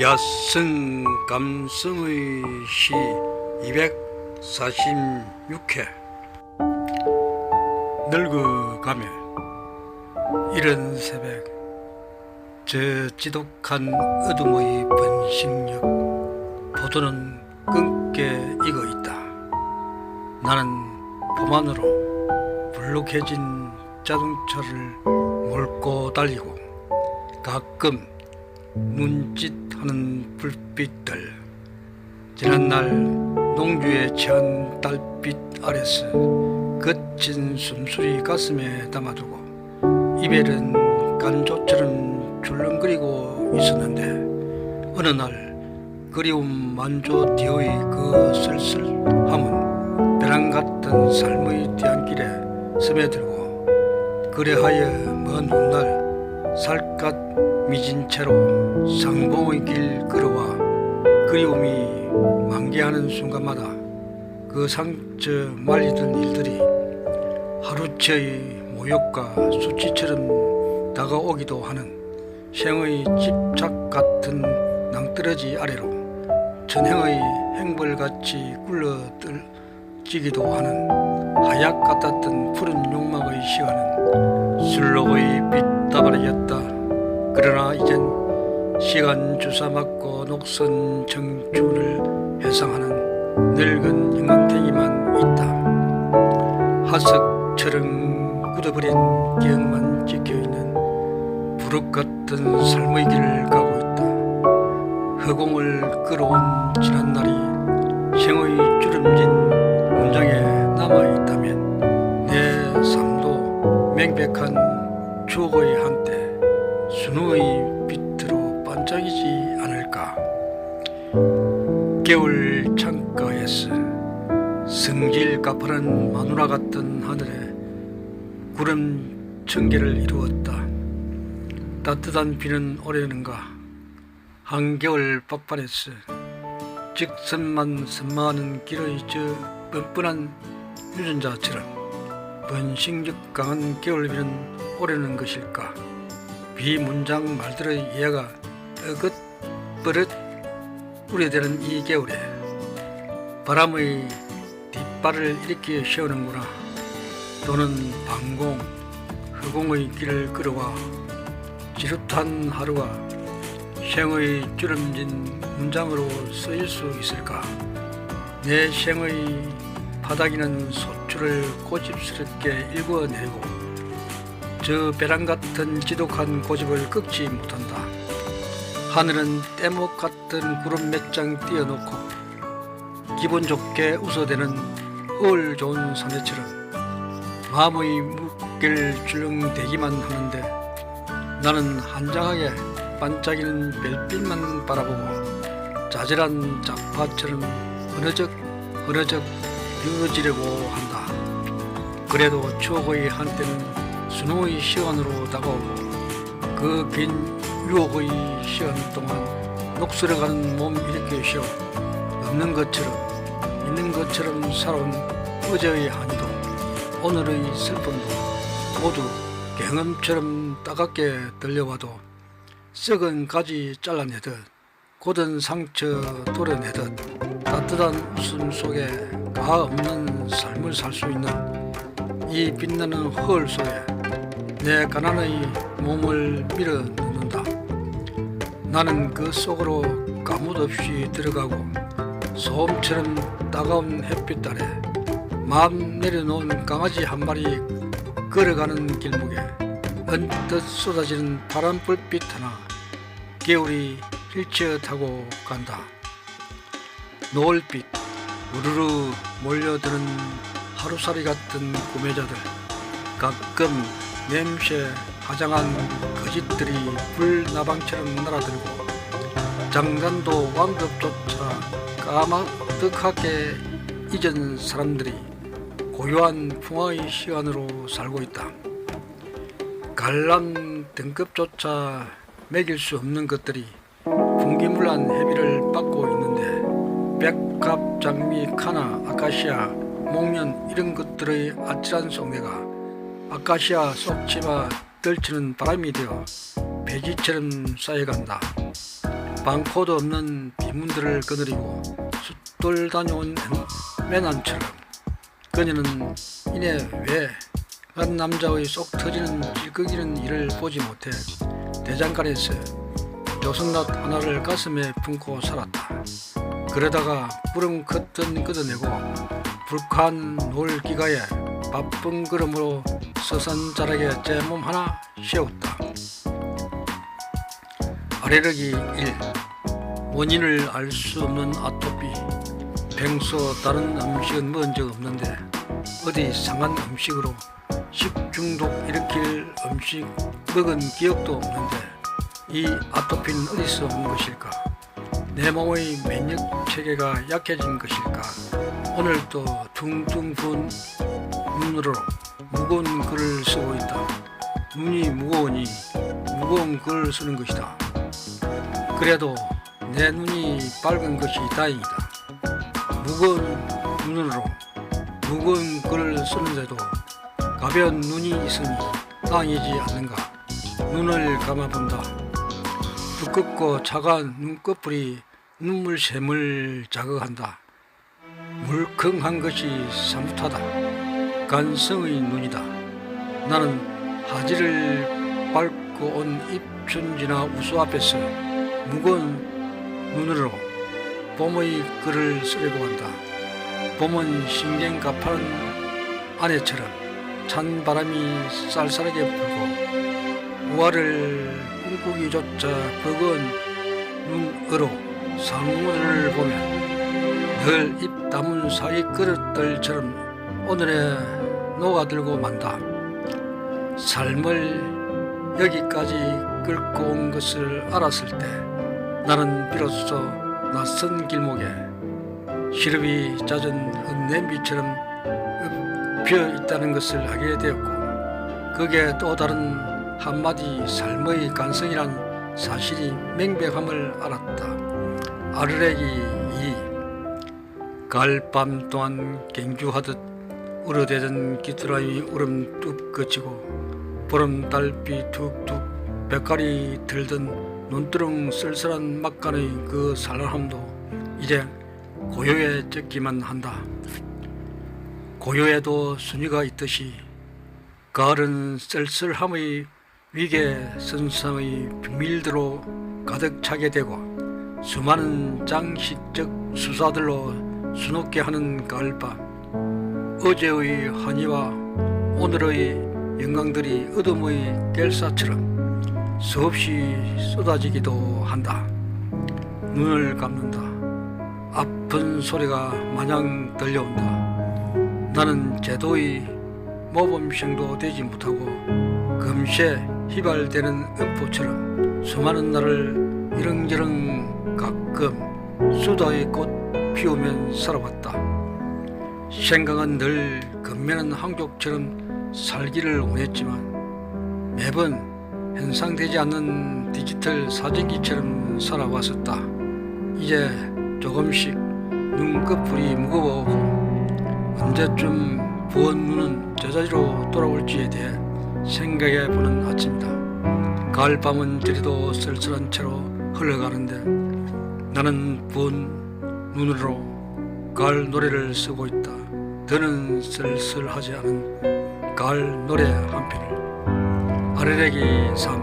야성 감성의 시 246회. 늙어가며 이른 새벽 저 지독한 어둠의 번식력 포도는 끊게 익어 있다. 나는 봄 안으로 불룩해진 자동차를 몰고 달리고 가끔 눈짓 하는 불빛들. 지난날 농주에 취한 달빛 아래서 거친 숨소리 가슴에 담아두고 이별은 간조처럼 줄렁거리고 있었는데 어느 날 그리움 만조 뒤의 그 쓸쓸함은 벼랑 같은 삶의 뒤안길에 스며들고 그래하여 먼 훗날 살갗 미진 채로 상봉의 길 걸어와 그리움이 만개하는 순간마다 그 상처 말리던 일들이 하루치의 모욕과 수치처럼 다가오기도 하는 생의 집착 같은 낭떠러지 아래로 전행의 행벌같이 굴러들지기도 하는 하약 같았던 푸른 욕망의 시간은 술록의 빛다발이었다. 그러나 이젠 시간 주사 맞고 녹슨 청춘을 회상하는 늙은 인간탱이만 있다. 화석처럼 굳어버린 기억만 찍혀있는 부록 같은 삶의 길을 가고 있다. 허공을 끌어온 지난날이 생의 주름진 문장에 남아있다면 내 삶도 맹백한 추억의 한 파른 마누라 같은 하늘에 구름 청개를 이루었다. 따뜻한 비는 오려는가? 한겨울 박판에서 직선만 선망하는 길의 저 뻔뻔한 유전자처럼 번식력 강한 겨울비는 오려는 것일까? 비 문장 말들의 이해가 어긋 버릇 우려되는 이 겨울에 바람의 뒷 발을 일으켜 세우는구나 또는 방공 허공의 길을 끌어와 지긋한 하루가 생의 주름진 문장으로 쓰일 수 있을까 내 생의 바닥이는 소출을 고집스럽게 일궈내고 저 벼랑 같은 지독한 고집을 꺾지 못한다. 하늘은 떼목 같은 구름 몇 장 띄어놓고 기분 좋게 웃어대는 허울 좋은 사내처럼 마음의 무게를 줄렁대기만 하는데 나는 한장하게 반짝이는 별빛만 바라보고 자잘한 잡화처럼 흐느적 흐느적 비워지려고 한다. 그래도 추억의 한때는 수능의 시간으로 다가오고 그 긴 유혹의 시간 동안 녹슬어가는 몸 일으켜 쉬어 없는 것처럼 있는 것처럼 살아온 어제의 한도 오늘의 슬픔도 모두 경험처럼 따갑게 들려와도 썩은 가지 잘라내듯 고든 상처 도려내듯 따뜻한 웃음 속에 가 없는 삶을 살 수 있는 이 빛나는 허울 속에 내 가난의 몸을 밀어 넣는다. 나는 그 속으로 가뭇 없이 들어가고 소음처럼 따가운 햇빛 아래 마음 내려놓은 강아지 한 마리 걸어가는 길목에 언뜻 쏟아지는 파란 불빛 하나 겨울이 휠체어 타고 간다. 노을빛 우르르 몰려드는 하루살이 같은 구매자들 가끔 냄새 화장한 거짓들이 불나방처럼 날아들고 장단도 완급조차 까마득하게 잊은 사람들이 고요한 풍화의 시간으로 살고 있다. 갈란 등급조차 매길 수 없는 것들이 분기물난 해비를 받고 있는데 백합, 장미, 카나, 아카시아, 목련 이런 것들의 아찔한 속내가 아카시아 속치마 떨치는 바람이 되어 배지처럼 쌓여간다. 방코도 없는 비문들을 거느리고 숫돌 다녀온 매난처럼 그녀는 이내 왜한 남자의 속 터지는 찔끔이는 일을 보지 못해 대장간에서 요승낫 하나를 가슴에 품고 살았다. 그러다가 구름 컸던 걷어내고 불쾌한 노을 기가에 바쁜 걸음으로 서산자락에 제 몸 하나 세웠다. 아래력이 1. 원인을 알 수 없는 아토피. 평소 다른 음식은 먹은 적 없는데 어디 상한 음식으로 식중독 일으킬 음식 먹은 기억도 없는데 이 아토피는 어디서 온 것일까? 내 몸의免疫 체계가 약해진 것일까? 오늘도 퉁퉁 부은 눈으로 무거운 글을 쓰고 있다. 눈이 무거우니 무거운 글을 쓰는 것이다. 그래도 내 눈이 밝은 것이 다행이다. 무거운 눈으로 무거운 글을 쓰는데도 가벼운 눈이 있으니 다행이지 않는가. 눈을 감아본다. 두껍고 차가운 눈꺼풀이 눈물 샘을 자극한다. 물컹한 것이 사뭇하다. 간성의 눈이다. 나는 하지를 밟고 온 입춘지나 우수 앞에서 무거운 눈으로 봄의 글을 쓰려고 한다. 봄은 신경 가파른 아내처럼 찬 바람이 쌀쌀하게 불고 우화를 꿈꾸기조차 버거운 눈으로 상문을 보면 늘입 다문 사이 그릇들처럼 오늘에 녹아들고 만다. 삶을 여기까지 끌고 온 것을 알았을 때 나는 비로소 낯선 길목에 시럽이 잦은 흙냄비처럼 엎여 있다는 것을 알게 되었고 거기에 또 다른 한마디 삶의 간성이란 사실이 맹백함을 알았다. 아르렉이 이 가을밤 동안 갱주하듯 우러대던 귀뚜라미 울음 뚝 그치고 보름 달빛 툭툭 백갈이 들던 눈두렁 쓸쓸한 막간의 그 산란함도 이제 고요에 쫓기만 한다. 고요에도 순위가 있듯이 가을은 쓸쓸함의 위계 선상의 비밀들로 가득 차게 되고 수많은 장식적 수사들로 수놓게 하는 가을밤 어제의 한이와 오늘의 영광들이 어둠의 겔사처럼 수없이 쏟아지기도 한다. 눈을 감는다. 아픈 소리가 마냥 들려온다. 나는 제도의 모범생도 되지 못하고 금세 휘발되는 음포처럼 수많은 날을 이렁저렁 가끔 수다의 꽃 피우면 살아왔다. 생각은 늘 근면한 항족처럼 살기를 원했지만 매번 현상되지 않는 디지털 사진기처럼 살아왔었다. 이제 조금씩 눈꺼풀이 무거워오고 언제쯤 부은 눈은 제자리로 돌아올지에 대해 생각해 보는 아침이다. 가을밤은 저리도 쓸쓸한 채로 흘러가는데 나는 부은 눈으로 가을 노래를 쓰고 있다. 더는 쓸쓸하지 않은 가을 노래 한 편을 아르렉이 삶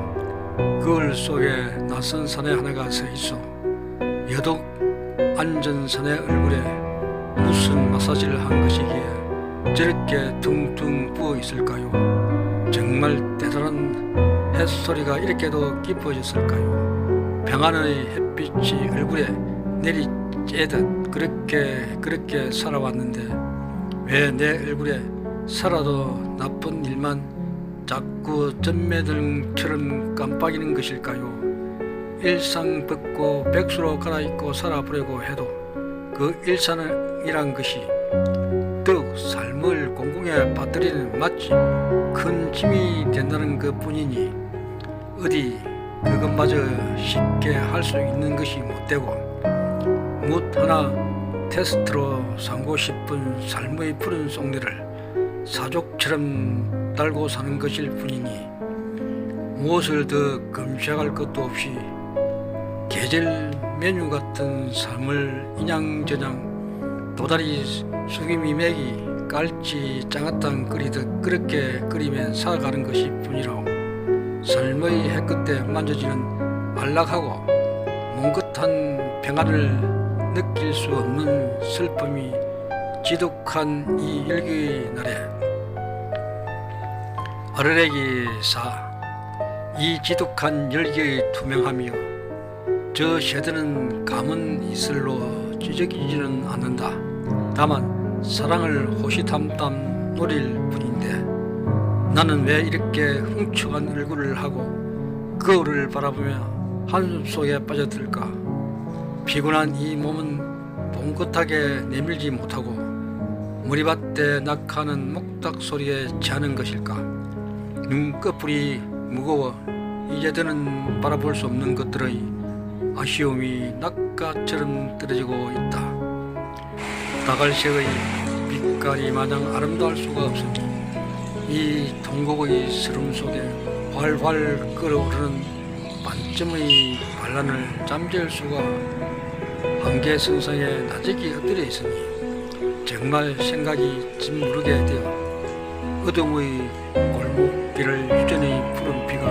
그을 속에 낯선 산에 하나가 서 있어 여독 안전산의 얼굴에 무슨 마사지를 한 것이기에 저렇게 퉁퉁 부어 있을까요? 정말 대단한 햇소리가 이렇게도 깊어졌을까요? 평안의 햇빛이 얼굴에 내리쬐듯 그렇게 그렇게 살아왔는데 왜 내 얼굴에 살아도 나쁜 일만 자꾸 전매등처럼 깜빡이는 것일까요? 일상 벗고 백수로 갈아입고 살아보려고 해도 그 일상이란 것이 더욱 삶을 공공에 빠뜨리는 마치 큰 짐이 된다는 것 뿐이니 어디 그것마저 쉽게 할 수 있는 것이 못되고 무엇 하나 테스트로 삼고 싶은 삶의 푸른 속내를 사족처럼 달고 사는 것일 뿐이니 무엇을 더 검색할 것도 없이 계절 메뉴 같은 삶을 인양저냥 도다리 숙임이 맥이 깔지 짱아땅 끓이듯 그렇게 끓이면 살아가는 것이 뿐이라고 삶의 해끝에 만져지는 안락하고 몽긋한 평안을 느낄 수 없는 슬픔이 지독한 이 일기의 날에 아르레기 사 이 지독한 열기의 투명함이요. 저 쉐드는 감은 이슬로 찢어지지는 않는다. 다만 사랑을 호시탐탐 노릴 뿐인데 나는 왜 이렇게 훔쳐간 얼굴을 하고 거울을 바라보며 한숨 속에 빠져들까? 피곤한 이 몸은 봉긋하게 내밀지 못하고 머리밭에 낙하는 목닥 소리에 취하는 것일까 눈꺼풀이 무거워 이제들은 바라볼 수 없는 것들의 아쉬움이 낙가처럼 떨어지고 있다. 다갈새의 빛깔이 마냥 아름다울 수가 없으니 이 동곡의 스름 속에 활활 끓어오르는 반점의 반란을 잠재울 수가 한계 선상에 나직이 엎드려 있으니 정말 생각이 짓무르게 되어 어둠의 골목길을 유전의 푸른 비가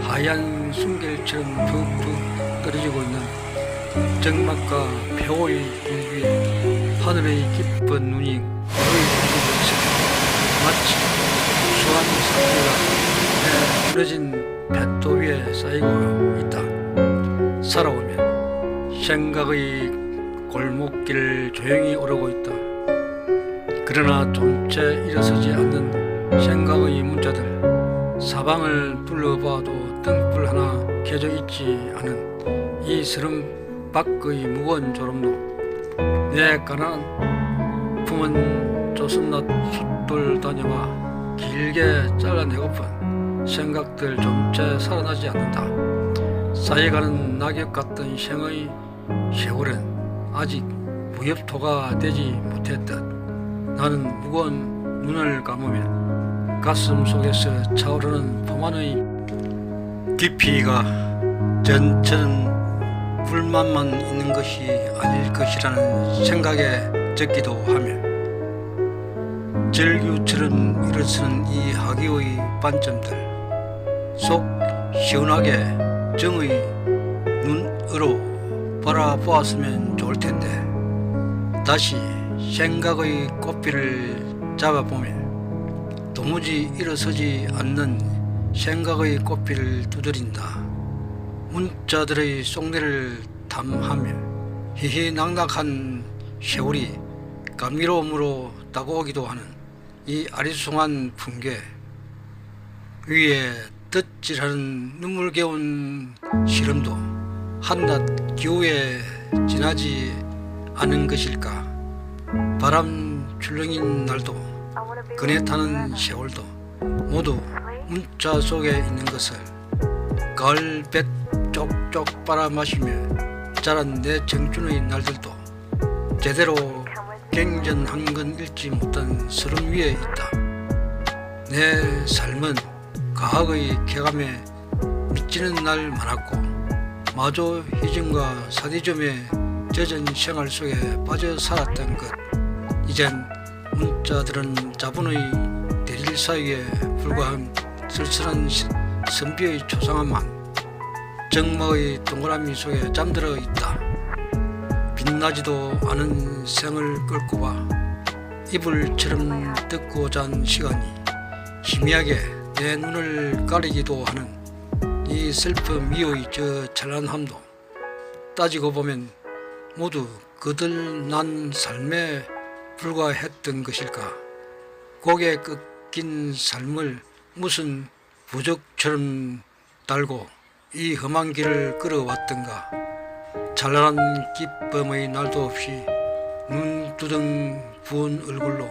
하얀 순결처럼 툭툭 떨어지고 있는 정막과 길 위에 하늘의 깊은 눈이 거의 부수고 있으며 마치 수한 내 무너진 뱃도 위에 쌓이고 있다. 살아오면 생각의 골목길을 조용히 오르고 있다. 그러나 좀째 일어서지 않는 생각의 문자들 사방을 둘러봐도 등불 하나 켜져 있지 않은 이 스름 밖의 무거운 졸음도 내 가난한 품은 조선낮 숫돌 다녀와 길게 잘라내고픈 생각들 좀째 살아나지 않는다. 쌓여가는 낙엽 같던 생의 세월은 아직 무협토가 되지 못했듯 나는 무거운 눈을 감으면 가슴 속에서 차오르는 포만의 깊이가 전처럼 불만만 있는 것이 아닐 것이라는 생각에 적기도 하며 절규처럼 일어서는 이 하기의 반점들 속 시원하게 정의 눈으로 바라보았으면 좋을 텐데 다시 생각의 꽃비를 잡아보면 도무지 일어서지 않는 생각의 꽃비를 두드린다. 문자들의 속내를 탐하며 희희낙낙한 세월이 감미로움으로 다가오기도 하는 이 아리송한 풍계 위에 덧질하는 눈물겨운 시름도 한낮 기후에 지나지 않은 것일까 바람 출렁인 날도 그네 타는 세월도 모두 문자 속에 있는 것을 가을볕 쪽쪽 빨아마시며 자란 내 청춘의 날들도 제대로 갱전한 건 잃지 못한 서름 위에 있다. 내 삶은 과학의 쾌감에 미치는 날 많았고 마저 희증과 사디즘에 젖은 생활 속에 빠져 살았던 것 이젠 문자들은 자본의 대릴 사이에 불과한 쓸쓸한 시- 선비의 초상화만 정마의 동그라미 속에 잠들어 있다. 빛나지도 않은 생을 끌고 봐 이불처럼 뜯고 잔 시간이 희미하게 내 눈을 가리기도 하는 이 슬픔 위의 저 찬란함도 따지고 보면 모두 그들 난 삶에 불과했던 것일까? 고개 꺾인 삶을 무슨 부적처럼 달고 이 험한 길을 걸어왔던가? 찬란한 기쁨의 날도 없이 눈두덩 부은 얼굴로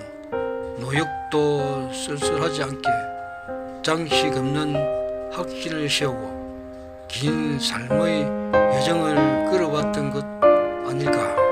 노역도 쓸쓸하지 않게 장식 없는 확신을 세우고 긴 삶의 여정을 걸어왔던 것 아닐까